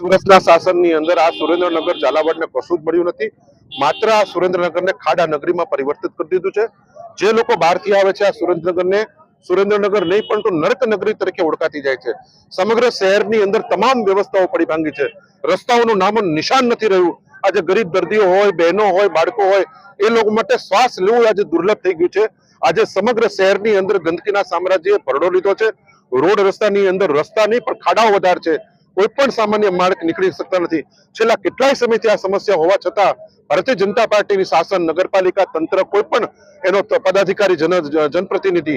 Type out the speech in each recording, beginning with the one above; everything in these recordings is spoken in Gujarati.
કોંગ્રેસના શાસનની અંદર આ સુરેન્દ્રનગર, ઝાલાવાડને કશું જ મળ્યું નથી. માત્ર આ સુરેન્દ્રનગરને ખાડા નગરીમાં પરિવર્તિત કરી દીધું છે. જે લોકો બહારથી આવે છે આ સુરેન્દ્રનગરને, સુરેન્દ્રનગર નહીં, પરંતુ નર્ક નગરી તરીકે ઓળખાતી જાય છે. સમગ્ર શહેરની અંદર તમામ વ્યવસ્થાઓ પડી ભાંગી છે. રસ્તાઓનું નામો નિશાન નથી રહ્યું. આજે ગરીબ દર્દીઓ હોય, બહેનો હોય, બાળકો હોય, એ લોકો માટે શ્વાસ લેવું આજે દુર્લભ થઈ ગયું છે. આજે સમગ્ર શહેરની અંદર ગંદકીના સામ્રાજ્યએ પરડો લીધો છે. રોડ રસ્તાની અંદર રસ્તા નહીં, પણ ખાડાઓ વધારે છે. કોઈ પણ સામાન્ય માર્ગ નીકળી શકતા નથી. છેલ્લા કેટલાય સમયથી આ સમસ્યા હોવા છતાં ભારતીય જનતા પાર્ટીની શાસન, નગરપાલિકા તંત્ર કોઈ પણ એનો પદાધિકારી, જન જનપ્રતિનિધિ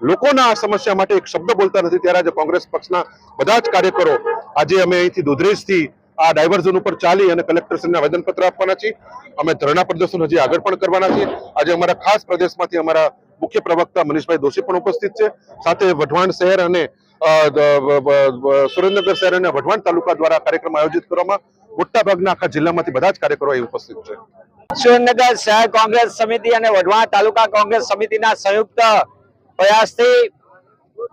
લોકોના આ સમસ્યા માટે એક શબ્દ બોલતા નથી. ત્યારે આજે કોંગ્રેસ પક્ષના બધા જ કાર્યકરો આજે અમે અહીંથી દુધરેજથી આ ડાયવર્ઝન ઉપર ચાલી અને કલેક્ટરશ્રીને આવેદનપત્ર આપવાના છીએ. અમે ધરણા પ્રદર્શન હજી આગળ પણ કરવાના છીએ. આજે અમારા ખાસ પ્રદેશમાંથી અમારા મુખ્ય પ્રવક્તા મનીષભાઈ દોશી પણ ઉપસ્થિત છે. સાથે વઢવાણ શહેર અને સુરેન્દ્રનગર શહેર અને વઢવાણ તાલુકા દ્વારા કાર્યક્રમ આયોજિત કરવામાં મોટા ભાગના આખા જિલ્લામાંથી બધા જ કાર્યકરો ઉપસ્થિત છે. સુરેન્દ્રનગર શહેર કોંગ્રેસ સમિતિ અને વઢવાણ તાલુકા કોંગ્રેસ સમિતિના સંયુક્ત પ્રયાસથી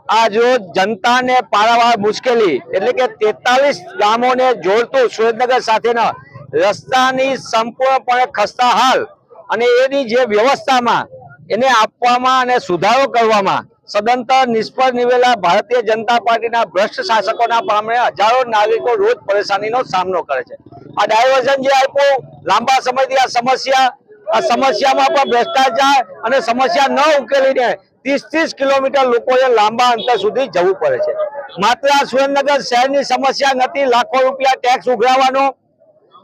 આજ રોજ જનતાને પારાવાર મુશ્કેલી એટલે કે તેતાલીસ ગામોને જોડતું સુરેન્દ્રનગર સાથેના રસ્તાની સંપૂર્ણપણે ખસ્તા હાલ અને એની જે વ્યવસ્થામાં એને આપવામાં અને સુધારો કરવામાં સદંતર નિષ્ફળ નિવેલા ભારતીય જનતા પાર્ટીના ભ્રષ્ટ શાસકોના પામે હજારો નાગરિકો રોજ પરેશાનીનો સામનો કરે છે. આ ડાયવર્ઝન જે આપ્યું, લાંબા સમયથી આ સમસ્યા, આ સમસ્યામાં પણ ભ્રષ્ટાચાર અને સમસ્યા ન ઉકેલીને ત્રીસ ત્રીસ કિલોમીટર લોકોએ લાંબા અંતર સુધી જવું પડે છે. માત્ર આ સુરેન્દ્રનગર શહેરની સમસ્યા નથી, લાખો રૂપિયા ટેક્સ ઉઘરાવવાનો,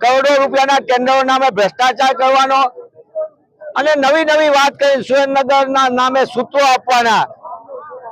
કરોડો રૂપિયાના ટેન્ડરો નામે ભ્રષ્ટાચાર કરવાનો અને નવી નવી વાત કરી સુરેન્દ્રનગરના નામે સૂત્રો આપવાના.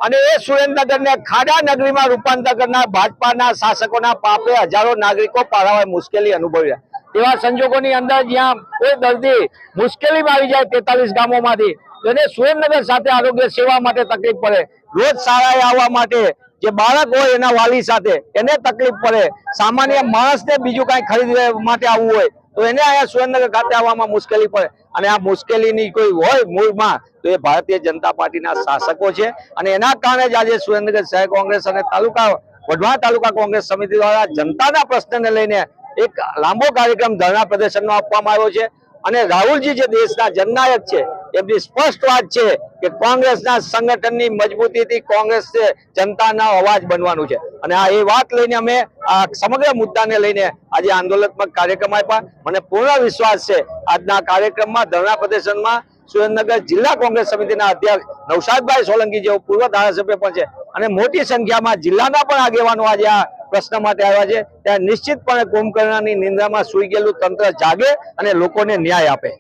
અને એ સુરેન્દ્રનગરને ખાડા નગરીમાં રૂપાંતર કરનાર ભાજપાના શાસકોના પાપે હજારો નાગરિકો પારાવાર મુશ્કેલી અનુભવ્યા તેવા સંજોગોની અંદર જ્યાં કોઈ દર્દી મુશ્કેલીમાં આવી જાય તેતાલીસ ગામોમાંથી તેને સુરેન્દ્રનગર સાથે આરોગ્ય સેવા માટે તકલીફ પડે. રોજ શાળાએ આવવા માટે જે બાળક હોય એના વાલી સાથે એને તકલીફ પડે. સામાન્ય માણસને બીજું કાંઈ ખરીદવા માટે આવવું હોય તો એને અહીંયા સુરેન્દ્રનગર ખાતે આવવામાં મુશ્કેલી પડે. અને આ મુશ્કેલીની કોઈ હોય મૂળમાં, તો એ ભારતીય જનતા પાર્ટીના શાસકો છે. અને એના કારણે જ આજે સુરેન્દ્રનગર શહેર કોંગ્રેસ અને તાલુકા, વઢવાણ તાલુકા કોંગ્રેસ સમિતિ દ્વારા જનતાના પ્રશ્નને લઈને એક લાંબો કાર્યક્રમ ધરણા પ્રદર્શનનો આપવામાં આવ્યો છે. અને રાહુલજી જે દેશના જનનાયક છે, એમની સ્પષ્ટ વાત છે કે કોંગ્રેસના સંગઠનની મજબૂતીથી કોંગ્રેસ જનતાના અવાજ બનવાનું છે. અને આ એ વાત લઈને અમે આ સમગ્ર મુદ્દાને લઈને આજે આંદોલનાત્મક કાર્યક્રમ આપ્યા. મને પૂર્ણ વિશ્વાસ છે આજના કાર્યક્રમમાં ધરણા પ્રદર્શનમાં સુરેન્દ્રનગર જિલ્લા કોંગ્રેસ સમિતિના અધ્યક્ષ નવસાદભાઈ સોલંકી જેઓ પૂર્વ ધારાસભ્ય પણ છે અને મોટી સંખ્યામાં જિલ્લાના પણ આગેવાનો આજે આ પ્રશ્ન માટે આવ્યા છે. ત્યાં નિશ્ચિતપણે કુંભકર્ણની નિંદ્રામાં સુઈ ગયેલું તંત્ર જાગે અને લોકોને ન્યાય આપે.